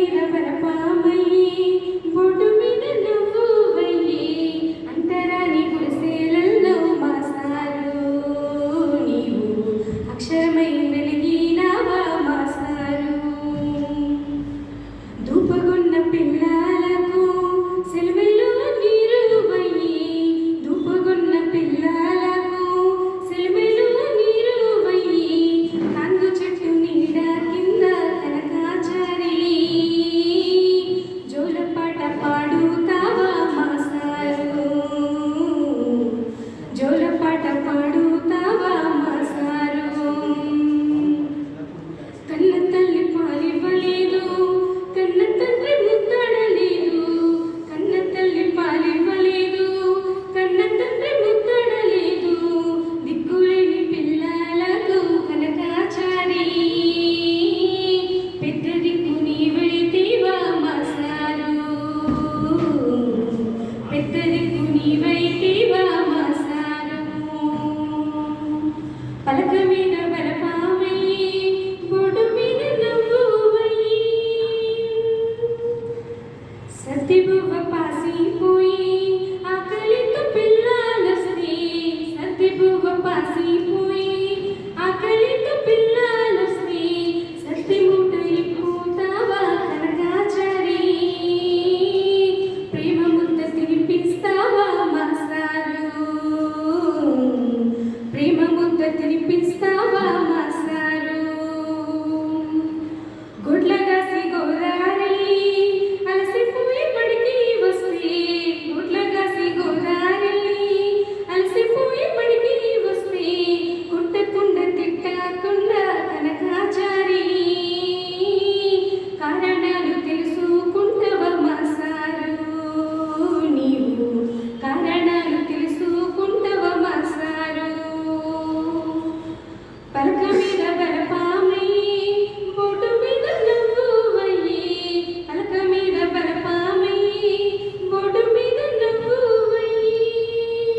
நிரபரப்பாமை கொடுமை சத்திபுவ பாசி போயே